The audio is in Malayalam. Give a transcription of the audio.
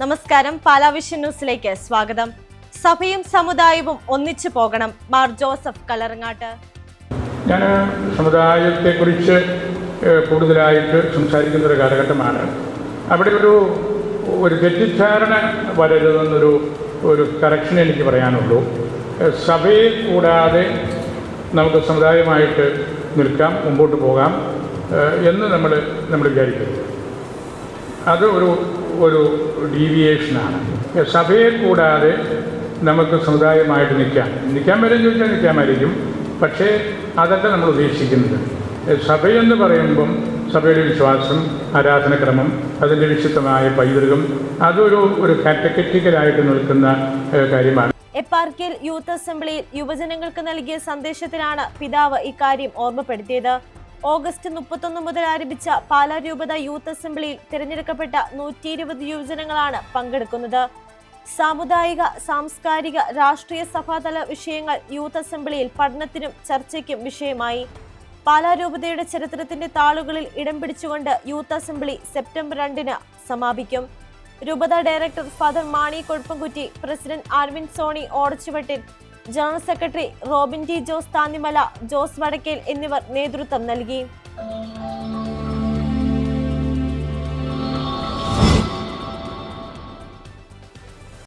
നമസ്കാരം. പാലാവിഷൻ ന്യൂസിലേക്ക് സ്വാഗതം. സഭയും സമുദായവും ഒന്നിച്ചു പോകണം. മാർ ജോസഫ് കലറങ്ങാട്ട് ഞാൻ സമുദായത്തെക്കുറിച്ച് കുറിച്ച് കൂടുതലായിട്ട് സംസാരിക്കുന്ന ഒരു കാലഘട്ടമാണ്. അവിടെ ഒരു ഒരു തെറ്റിദ്ധാരണ വരരുതെന്നൊരു ഒരു കറക്ഷൻ എനിക്ക് പറയാനുള്ളൂ. സഭയെ കൂടാതെ നമുക്ക് സമുദായമായിട്ട് നിൽക്കാം മുമ്പോട്ട് പോകാം എന്ന് നമ്മൾ നമ്മൾ വിചാരിക്കരുത് അത് ഒരു ഒരു ഡീവിയേഷനാണ് സഭയെ കൂടാതെ നമുക്ക് സമുദായമായിട്ട് നിൽക്കാം. നിൽക്കാൻ വരും ചോദിച്ചാൽ നിൽക്കാമായിരിക്കും. പക്ഷേ അതൊക്കെ നമ്മൾ ഉദ്ദേശിക്കുന്നത്. സഭയെന്ന് പറയുമ്പം സഭയുടെ വിശ്വാസം ആരാധനക്രമം അതിന്റെ വിശുദ്ധമായ പൈതൃകം അതൊരു ഒരു കാറ്റഗറ്റിക്കലായിട്ട് നിൽക്കുന്ന കാര്യമാണ്. എപ്പാർക്കിൽ യൂത്ത് അസംബ്ലിയിൽ യുവജനങ്ങൾക്ക് നൽകിയ സന്ദേശത്തിലാണ് പിതാവ് ഇക്കാര്യം ഓർമ്മപ്പെടുത്തിയത്. ഓഗസ്റ്റ് മുപ്പത്തൊന്ന് മുതൽ ആരംഭിച്ച പാലാ രൂപത യൂത്ത് അസംബ്ലിയിൽ തിരഞ്ഞെടുക്കപ്പെട്ട നൂറ്റി ഇരുപത് യുവജനങ്ങളാണ് പങ്കെടുക്കുന്നത്. സാമുദായിക സാംസ്കാരിക രാഷ്ട്രീയ സഭാതല വിഷയങ്ങൾ യൂത്ത് അസംബ്ലിയിൽ പഠനത്തിനും ചർച്ചയ്ക്കും വിഷയമായി. പാലാ രൂപതയുടെ ചരിത്രത്തിന്റെ താളുകളിൽ ഇടം പിടിച്ചുകൊണ്ട് യൂത്ത് അസംബ്ലി സെപ്റ്റംബർ രണ്ടിന് സമാപിക്കും. രൂപത director father Mani Kozhuppamkutti president Aravind Soni Odachuvattil general secretary Robin T Jose Thannimala Jose Vadakkel എന്നിവർ നേതൃത്വം നൽകി.